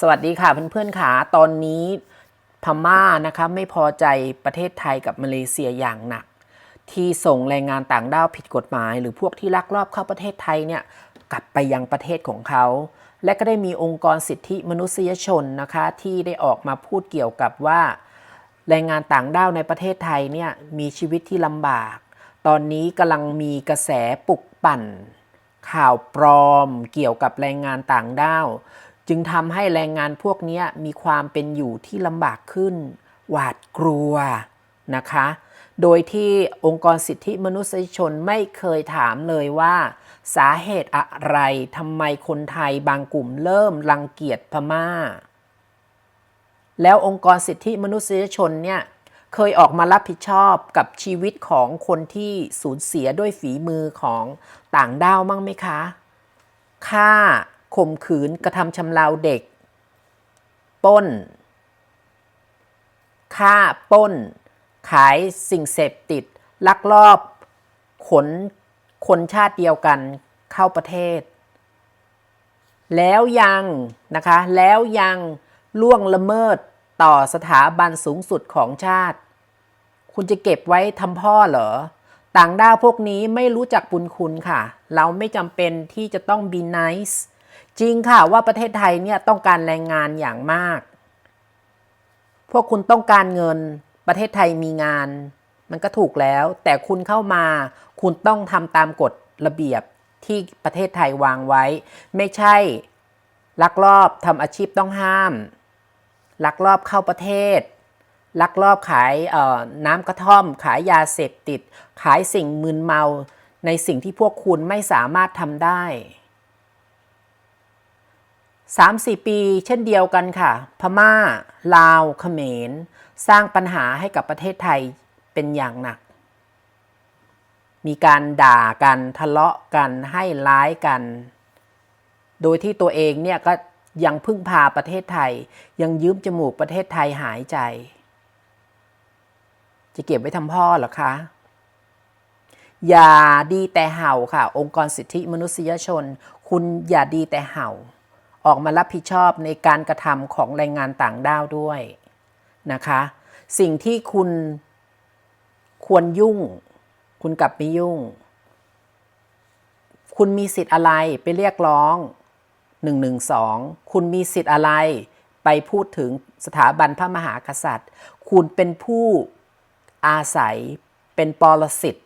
สวัสดีค่ะเพื่อนๆค่ะตอนนี้พม่านะคะไม่พอใจประเทศไทยกับมาเลเซียอย่างหนัก ที่ส่งแรงงานต่างด้าวผิดกฎหมาย หรือพวกที่ลักลอบเข้าประเทศไทยเนี่ยกลับไปยังประเทศของเขา และก็ได้มีองค์กรสิทธิมนุษยชนนะคะที่ได้ออกมาพูดเกี่ยวกับว่า แรงงานต่างด้าวในประเทศไทยเนี่ยมีชีวิตที่ลำบาก ตอนนี้กำลังมีกระแสปลุกปั่น ข่าวปลอมเกี่ยวกับแรงงานต่างด้าว จึงทำให้แรงงานพวกนี้มีความเป็นอยู่ที่ลำบากขึ้น หวาดกลัวนะคะ โดยที่องค์กรสิทธิมนุษยชนไม่เคยถามเลยว่า สาเหตุอะไรทำไมคนไทยบางกลุ่มเริ่มรังเกียจพม่า แล้วองค์กรสิทธิมนุษยชนเนี่ยเคยออกมารับผิดชอบกับชีวิตของคนที่สูญเสียด้วยฝีมือของต่างด้าวมั่งไหมคะฆ่า ข่มขืนกระทำชำเราเด็ก ป้น ฆ่าป้น ขายสิ่งเสพติด ลักลอบขนคนชาติเดียวกันเข้าประเทศ แล้วยังนะคะ แล้วยังล่วงละเมิดต่อสถาบันสูงสุดของชาติ คุณจะเก็บไว้ทำพ่อเหรอ ต่างด้าวพวกนี้ไม่รู้จักบุญคุณค่ะ เราไม่จำเป็นที่จะต้อง be nice จริงค่ะว่าประเทศไทยเนี่ยต้องการแรงงานอย่างมาก พวกคุณต้องการเงิน ประเทศไทยมีงาน มันก็ถูกแล้ว แต่คุณเข้ามา คุณต้องทำตามกฎระเบียบที่ประเทศไทยวางไว้ ไม่ใช่ลักลอบทำอาชีพต้องห้าม ลักลอบเข้าประเทศ ลักลอบขายน้ำกระท่อม ขายยาเสพติด ขายสิ่งมึนเมา ในสิ่งที่พวกคุณไม่สามารถทำได้ 3-4 ปีเช่นเดียวกันค่ะ พม่า ลาวเขมร สร้างปัญหาให้กับประเทศไทยเป็นอย่างหนัก มีการด่ากันทะเลาะกันให้ร้ายกัน โดยที่ตัวเองเนี่ยก็ยังพึ่งพาประเทศไทย ยังยืมจมูกประเทศไทยหายใจ จะเก็บไว้ทำพ่อหรอคะ อย่าดีแต่เห่าค่ะ องค์กรสิทธิมนุษยชน คุณอย่าดีแต่เห่า ออกมารับผิดชอบในการกระทำของแรงงานต่างด้าวด้วยนะคะ สิ่งที่คุณควรยุ่ง คุณกลับไม่ยุ่ง คุณมีสิทธิ์อะไรไปเรียกร้อง 112 คุณมีสิทธิ์อะไรไปพูดถึงสถาบันพระมหากษัตริย์ คุณเป็นผู้อาศัยเป็นปรสิต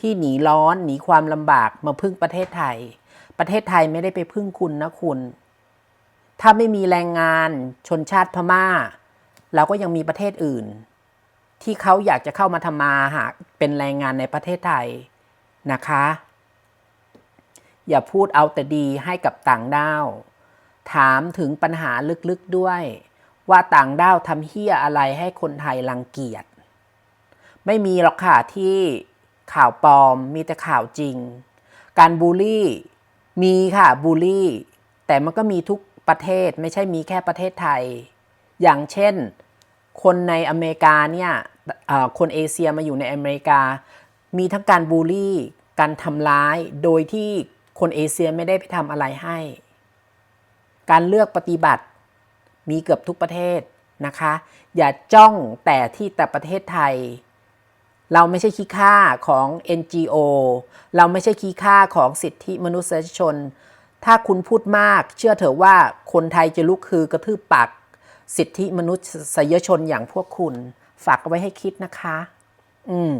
ที่หนีร้อนหนีความลำบากมาพึ่งประเทศไทย ประเทศไทยไม่ได้ไปพึ่งคุณนะคุณ ถ้าไม่มีแรงงานชนชาติพม่า เราก็ยังมีประเทศอื่น ที่เขาอยากจะเข้ามาทำมาหาเป็นแรงงานในประเทศไทยนะคะ อย่าพูดเอาแต่ดีให้กับต่างด้าว ถามถึงปัญหาลึกๆด้วย ว่าต่างด้าวทำเฮี้ยอะไรให้คนไทยรังเกียจไม่มีหรอกค่ะที่ข่าวปลอมมีแต่ข่าวจริง การบูลลี่ มีค่ะบูลลี่ แต่มันก็มีทุกประเทศไม่ใช่มีแค่ประเทศไทย อย่างเช่น คนในอเมริกาเนี่ยคนเอเชียมาอยู่ในอเมริกา มีทั้งการบูลลี่ การทำร้าย โดยที่คนเอเชียไม่ได้ไปทำอะไรให้ การเลือกปฏิบัติมีเกือบทุกประเทศนะคะ อย่าจ้องแต่ที่แต่ประเทศไทย เราไม่ใช่ขี้ค่าของ NGO เราไม่ใช่ขี้ค่าของสิทธิมนุษยชน ถ้าคุณพูดมาก เชื่อเถอะว่าคนไทยจะลุกคือกระทืบปากสิทธิมนุษยชนอย่างพวกคุณ ฝากเอาไว้ให้คิดนะคะ อืม